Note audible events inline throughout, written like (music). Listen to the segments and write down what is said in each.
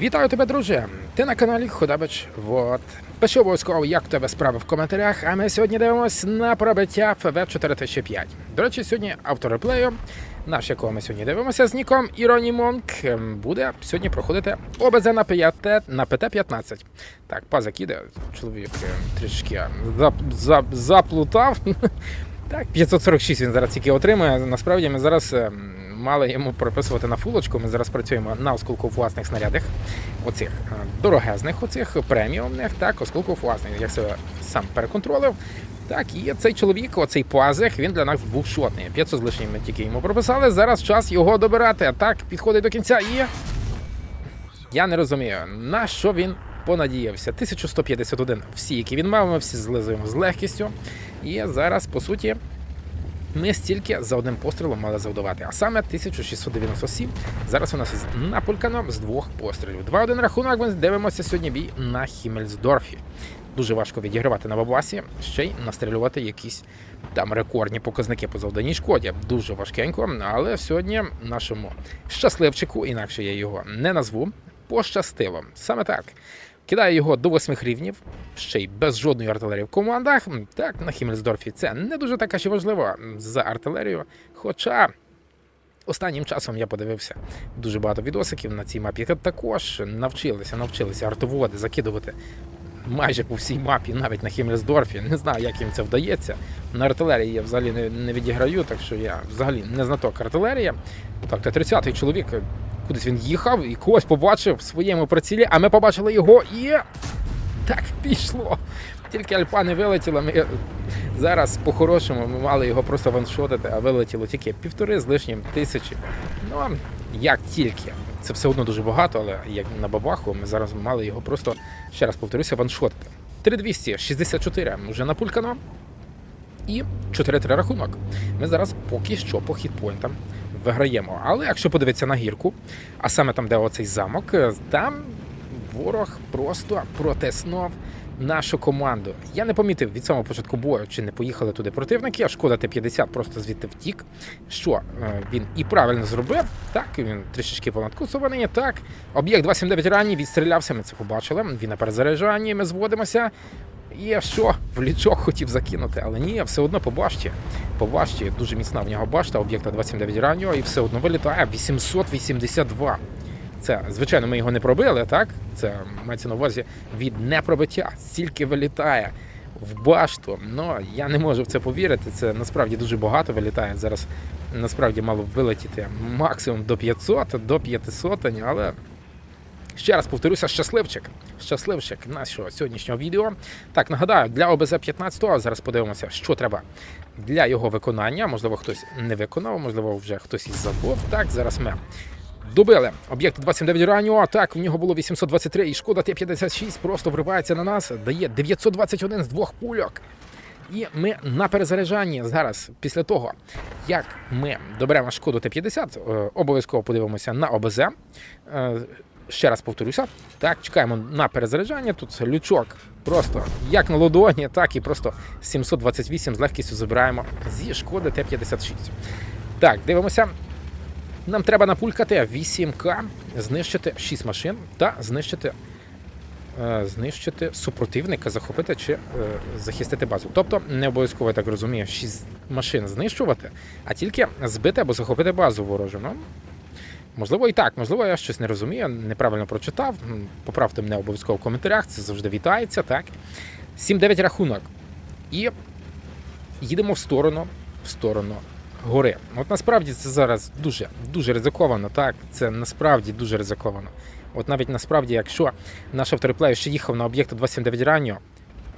Вітаю тебе, друже! Ти на каналі Ходабич. Вот. Пиши обов'язково, як в тебе справи в коментарях. А ми сьогодні дивимося на пробиття ФВ 4005. До речі, сьогодні автор реплею, наш якого ми сьогодні дивимося з ніком Іроні Монк, ем, буде сьогодні проходити ОБЗ на 5 на ПТ-15. Так, пазик іде, чоловік ем, трішки зап, зап, заплутав. (laughs) Так, 546 він зараз тільки отримує. Насправді ми зараз ем, мали йому прописувати на фулочку. Ми зараз працюємо на осколку власних снарядах, оцих е, дорогезних, оцих преміумних, так, осколку власних. Я себе сам переконтролив. Так, і цей чоловік, оцей пазик, він для нас двохшотний. 500 з лишнім ми тільки йому прописали. Зараз час його добирати. Так, підходить до кінця і. Я не розумію, на що він понадіявся. 1151 всі, які він мав, ми всі злизуємо з легкістю. І зараз, по суті, ми стільки за одним пострілом мали завдавати. А саме 1697. Зараз у нас напулькано з двох пострілів. 2-1 рахунок. Ми дивимося сьогодні бій на Хімельсдорфі. Дуже важко відігравати на бабасі, ще й настрілювати якісь там рекордні показники по завданій шкоді. Дуже важкенько, але сьогодні нашому щасливчику, інакше я його не назву, пощастило. Саме так. Кидає його до восьмих рівнів, ще й без жодної артилерії в командах. Так, на Хімельсдорфі це не дуже така ще важливо за артилерію. Хоча останнім часом я подивився дуже багато відосиків на цій мапі. Також навчилися, навчилися артоводи закидувати майже по всій мапі, навіть на Хімельсдорфі. Не знаю, як їм це вдається. На артилерії я взагалі не, відіграю, так що я взагалі не знаток артилерія. Так, та 30-й чоловік кудись він їхав і когось побачив в своєму прицілі, а ми побачили його і. Так пішло. Тільки альфа не вилетіла. Ми зараз по-хорошому ми мали його просто ваншотити, а вилетіло тільки півтори з лишнім тисячі. Ну, як тільки. Це все одно дуже багато, але як на бабаху, ми зараз мали його просто, ще раз повторюся, ваншотити. 3264 вже напулькано. І 4-3 рахунок. Ми зараз поки що по хітпойнтам виграємо. Але якщо подивитися на гірку, а саме там, де оцей замок, е, там ворог просто протиснув нашу команду. Я не помітив від самого початку бою, чи не поїхали туди противники. а Шкода Т-50 просто звідти втік. Що е, він і правильно зробив. Так, він трішечки понадкусуваний. Так, об'єкт 279 ранній відстрілявся. Ми це побачили. Він на перезаряджанні. Ми зводимося. І що в лічок хотів закинути, але ні, все одно по башті. По башті дуже міцна в нього башта, об'єкта 279 раннього, і все одно вилітає 882. Це, звичайно, ми його не пробили, так? Це мається на увазі від непробиття. Стільки вилітає в башту. Ну, я не можу в це повірити. Це насправді дуже багато вилітає. Зараз насправді мало б вилетіти максимум до 500, до 500, але Ще раз повторюся, щасливчик. Щасливчик нашого сьогоднішнього відео. Так, нагадаю, для ОБЗ 15 зараз подивимося, що треба для його виконання. Можливо, хтось не виконав, можливо, вже хтось із забув. Так, зараз ми добили об'єкт 29 раннього. Так, в нього було 823, і шкода Т-56 просто вривається на нас, дає 921 з двох пульок. І ми на перезаряджанні зараз, після того, як ми доберемо шкоду Т-50, е, обов'язково подивимося на ОБЗ. Ще раз повторюся. Так, чекаємо на перезаряджання. Тут лючок просто як на ладоні, так і просто 728 з легкістю забираємо зі шкоди Т-56. Так, дивимося. Нам треба напулькати 8К, знищити 6 машин та знищити, е, знищити супротивника, захопити чи е, захистити базу. Тобто не обов'язково я так розумію, 6 машин знищувати, а тільки збити або захопити базу ворожу. Ну, Можливо, і так, можливо, я щось не розумію, неправильно прочитав. Поправте мене обов'язково в коментарях, це завжди вітається, так. 7-9 рахунок. І їдемо в сторону, в сторону гори. От насправді це зараз дуже, дуже ризиковано, так. Це насправді дуже ризиковано. От навіть насправді, якщо наш автореплею ще їхав на об'єкт 279 раннього,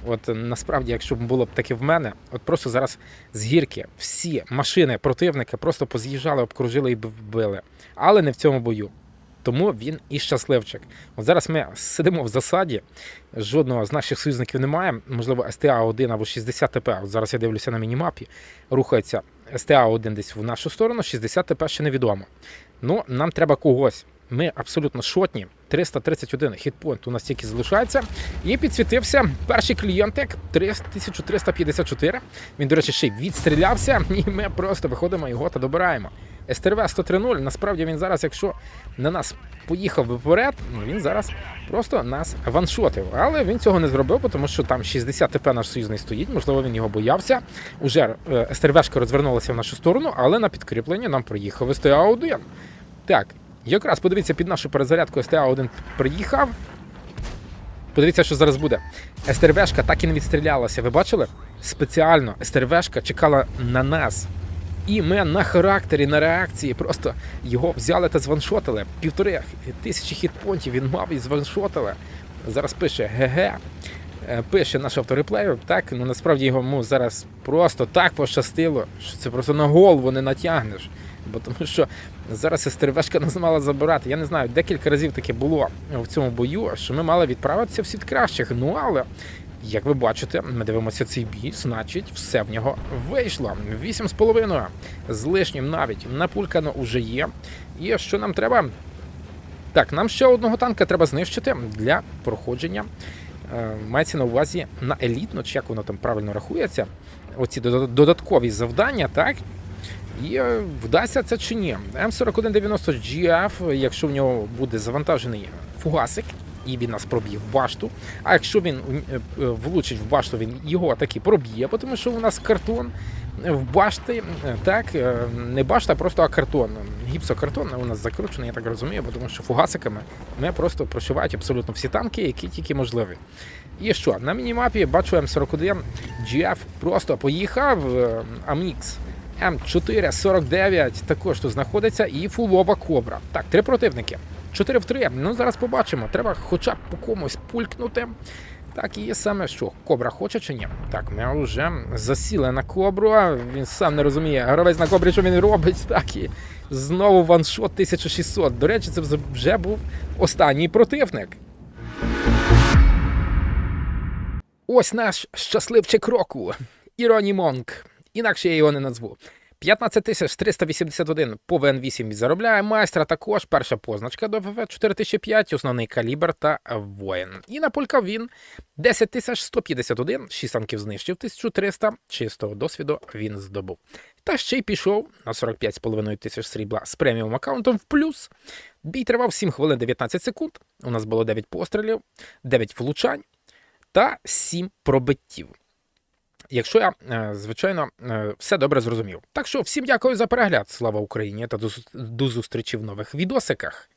От е, насправді, якщо б було б таке в мене, от просто зараз з гірки всі машини противника просто поз'їжджали, обкружили і вбили. Але не в цьому бою. Тому він і щасливчик. От зараз ми сидимо в засаді, жодного з наших союзників немає. Можливо, СТА-1 або 60 ТП. От зараз я дивлюся на мінімапі. Рухається СТА-1 десь в нашу сторону, 60 ТП ще невідомо. Ну, нам треба когось. Ми абсолютно шотні. 331 хітпойнт у нас тільки залишається. І підсвітився перший клієнтик 1354. Він, до речі, ще й відстрілявся, (laughs) і ми просто виходимо його та добираємо. СТРВ 103.0, насправді він зараз, якщо на нас поїхав вперед, ну, він зараз просто нас ваншотив. Але він цього не зробив, тому що там 60 ТП наш союзний стоїть, можливо, він його боявся. Уже е, СТРВшка розвернулася в нашу сторону, але на підкріплення нам приїхав СТА-1. Так, якраз подивіться під нашу перезарядку СТА-1 приїхав. Подивіться, що зараз буде. СТРВшка так і не відстрілялася. Ви бачили? Спеціально СТРВшка чекала на нас. І ми на характері, на реакції просто його взяли та званшотили. Півтори тисячі хітпонтів він мав і званшотили. Зараз пише ГГ. Е, Пише наш автореплеєр, так, ну насправді йому зараз просто так пощастило, що це просто на голову не натягнеш. Бо тому що зараз СТРВшка нас мала забирати. Я не знаю, декілька разів таке було в цьому бою, що ми мали відправитися в світ кращих. Ну але як ви бачите, ми дивимося цей бій, значить, все в нього вийшло. Вісім з половиною з лишнім навіть напулькано уже є. І що нам треба? Так, нам ще одного танка треба знищити для проходження. Е, Мається на увазі на елітно, чи як воно там правильно рахується. Оці додаткові завдання, так? І е, вдасться це чи ні. М4190 GF, якщо в нього буде завантажений фугасик, і він нас проб'є в башту. А якщо він е, е, влучить в башту, він його таки проб'є, тому що у нас картон в башти, е, так, не башта, просто а картон. Гіпсокартон у нас закручений, я так розумію, тому що фугасиками ми просто прошивають абсолютно всі танки, які тільки можливі. І що? На мінімапі бачу М41 GF просто поїхав. Амікс М449 також тут знаходиться, і фулова кобра. Так, три противники. 4 в 3. Ну зараз побачимо. Треба хоча б по комусь пулькнути. Так, і є саме що, кобра хоче чи ні? Так, ми вже засіли на кобру. Він сам не розуміє. Гравець на кобрі, що він робить. Так і знову ваншот 1600. До речі, це вже був останній противник. Ось наш щасливчик року. Іроні Монк. Інакше я його не назву. 15 381 по ВН8 заробляє майстра також. Перша позначка до ВВ 4005, основний калібр та воїн. І на полька він 10 151, 6 танків знищив, 1300 чистого досвіду він здобув. Та ще й пішов на 45,5 тисяч срібла з преміум аккаунтом в плюс. Бій тривав 7 хвилин 19 секунд. У нас було 9 пострілів, 9 влучань та 7 пробиттів. Якщо я, е, звичайно, е, все добре зрозумів. Так що всім дякую за перегляд. Слава Україні та до зустрічі в нових відосиках.